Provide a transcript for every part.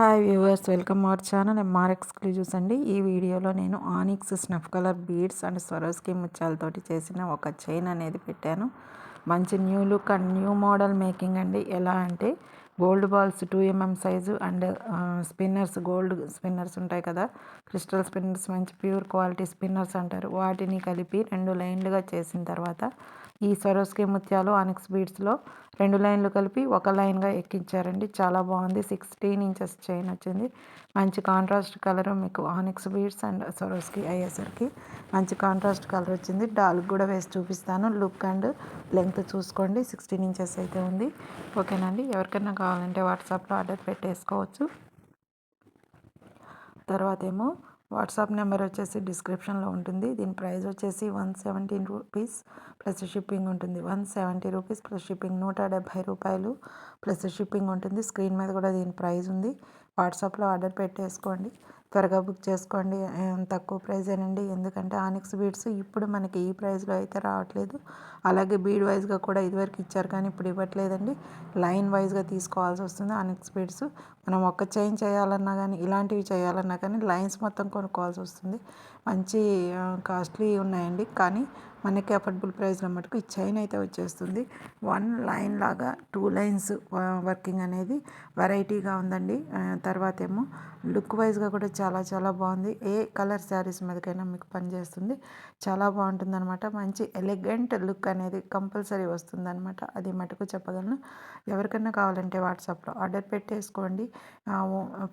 Hi viewers welcome our channel MR exclusives అండి. ఈ వీడియోలో నేను onyx snuff colour beads and Swarovski ముత్యాలతోటి చేసిన ఒక చైన్ అనేది పెట్టాను. మంచి new look and new model making అండి. ఎలా అంటే gold balls two mm size and spinners gold spinners ఉంటాయి కదా. క్రిస్టల్ స్పిన్నర్స్ మంచి ప్యూర్ క్వాలిటీ స్పిన్నర్స్ అంటారు. వాటిని కలిపి రెండు లైన్లుగా చేసిన తర్వాత ఈ సరోస్కి ముత్యాలు అనిక్స్ బీడ్స్లో రెండు లైన్లు కలిపి ఒక లైన్గా ఎక్కించారండి. చాలా బాగుంది. సిక్స్టీన్ ఇంచెస్ చైన్ వచ్చింది. మంచి కాంట్రాస్ట్ కలర్ మీకు ఆనిక్స్ బీడ్స్ అండ్ సరోస్కి అయ్యేసరికి మంచి కాంట్రాస్ట్ కలర్ వచ్చింది. డాల్కి కూడా వేసి చూపిస్తాను. లుక్ అండ్ లెంగ్త్ చూసుకోండి. సిక్స్టీన్ ఇంచెస్ అయితే ఉంది. ఓకేనండి. ఎవరికైనా కావాలంటే వాట్సాప్లో ఆర్డర్ పెట్టేసుకోవచ్చు. తర్వాత ఏమో వాట్సాప్ నెంబర్ వచ్చేసి డిస్క్రిప్షన్లో ఉంటుంది. దీని ప్రైస్ వచ్చేసి one seventeen rupees plus shipping ఉంటుంది. One seventy rupees plus shipping నూట డెబ్భై రూపాయలు ప్లస్ షిప్పింగ్ ఉంటుంది. స్క్రీన్ మీద కూడా దీని ప్రైస్ ఉంది. వాట్సాప్లో ఆర్డర్ పెట్టేసుకోండి. త్వరగా బుక్ చేసుకోండి. తక్కువ ప్రైజేనండి ఎందుకంటే ఆనిక్స్ బీడ్స్ ఇప్పుడు మనకి ఈ ప్రైస్లో అయితే రావట్లేదు. అలాగే బీడ్ వైజ్గా కూడా ఇదివరకు ఇచ్చారు కానీ ఇప్పుడు ఇవ్వట్లేదండి. లైన్ వైజ్గా తీసుకోవాల్సి వస్తుంది ఆనిక్స్ బీడ్స్. మనం ఒక్క చైన్ చేయాలన్నా కానీ ఇలాంటివి చేయాలన్నా కానీ లైన్స్ మొత్తం కొనుక్కోవాల్సి వస్తుంది. మంచి కాస్ట్లీ ఉన్నాయండి. కానీ మనకి అఫోర్డబుల్ ప్రైస్లో మటుకు ఈ చైన్ అయితే వచ్చేస్తుంది. వన్ లైన్ లాగా టూ లైన్స్ వర్కింగ్ అనేది వెరైటీగా ఉందండి. తర్వాత ఏమో లుక్ వైజ్గా కూడా చాలా చాలా బాగుంది. ఏ కలర్ శారీస్ మీదకైనా మీకు పనిచేస్తుంది చాలా బాగుంటుంది అనమాట మంచి ఎలిగెంట్ లుక్ అనేది కంపల్సరీ వస్తుందనమాట అది మటుకు చెప్పగలను. ఎవరికైనా కావాలంటే వాట్సాప్లో ఆర్డర్ పెట్టేసుకోండి.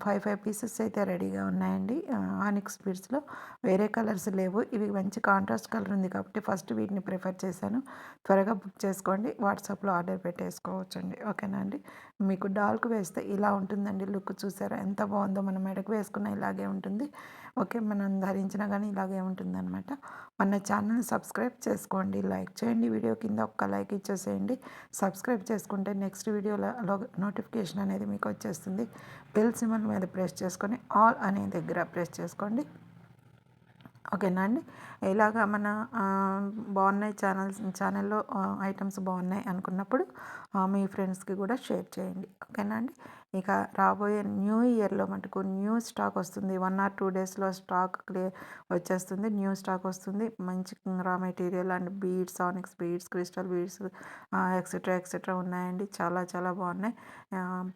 ఫైవ్ ఫైవ్ పీసెస్ అయితే రెడీగా ఉన్నాయండి. ఆనిక్స్ బీడ్స్లో వేరే కలర్స్ లేవు. ఇవి మంచి కాంట్రాస్ట్ కలర్ ఉంది కాబట్టి ఫస్ట్ వీటిని ప్రిఫర్ చేశాను. త్వరగా బుక్ చేసుకోండి. వాట్సాప్లో ఆర్డర్ పెట్టేసుకోవచ్చండి. ఓకేనా అండి? మీకు డాల్క్ వేస్తే ఇలా ఉంటుందండి లుక్ చూసారా? ఎంత బాగుందో మనం మెడకు వేసుకున్న ఇలాగే ఉంటుంది. ఓకే మనం ధరించినా కానీ ఇలాగే ఉంటుంది అనమాట మన ఛానల్ సబ్స్క్రైబ్ చేసుకోండి లైక్ చేయండి వీడియో కింద ఒక్క లైక్ ఇచ్చేసేయండి. సబ్స్క్రైబ్ చేసుకుంటే నెక్స్ట్ వీడియోలో నోటిఫికేషన్ అనేది మీకు వచ్చేస్తుంది. బెల్ సిమల్ మీద ప్రెస్ చేసుకొని ఆల్ అనే దగ్గర ప్రెస్ చేసుకోండి. ఓకేనా అండి? ఇలాగ మన బాగున్నాయి ఛానల్స్ ఛానల్లో ఐటమ్స్ బాగున్నాయి అనుకున్నప్పుడు మీ ఫ్రెండ్స్కి కూడా షేర్ చేయండి. ఓకేనా అండి? ఇక రాబోయే న్యూ ఇయర్లో మటుకు న్యూ స్టాక్ వస్తుంది. వన్ ఆర్ టూ డేస్లో స్టాక్ క్లియర్ వచ్చేస్తుంది. న్యూ స్టాక్ వస్తుంది. మంచి raw material and beads onyx beads crystal beads etcetera etcetera ఉన్నాయండి. చాలా చాలా బాగున్నాయి.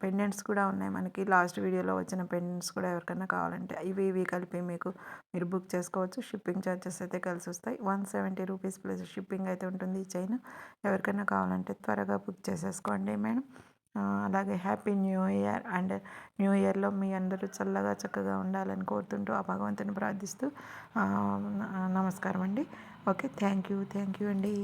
పెండెంట్స్ కూడా ఉన్నాయి మనకి. లాస్ట్ వీడియోలో వచ్చిన పెండెంట్స్ కూడా ఎవరికైనా కావాలంటే ఇవి ఇవి కలిపి మీకు మీరు బుక్ చేసుకోవచ్చు. షిప్పింగ్ ఛార్జెస్ అయితే కలిసి వస్తాయి. One seventy rupees plus shipping అయితే ఉంటుంది ఈ చైన్. ఎవరికైనా కావాలంటే త్వరగా బుక్ చేసేసుకోండి మేడం. అలాగే happy new year and new ఇయర్లో మీ అందరూ చల్లగా చక్కగా ఉండాలని కోరుతుంటూ ఆ భగవంతుని ప్రార్థిస్తూ నమస్కారం అండి. Okay thank you thank you అండి.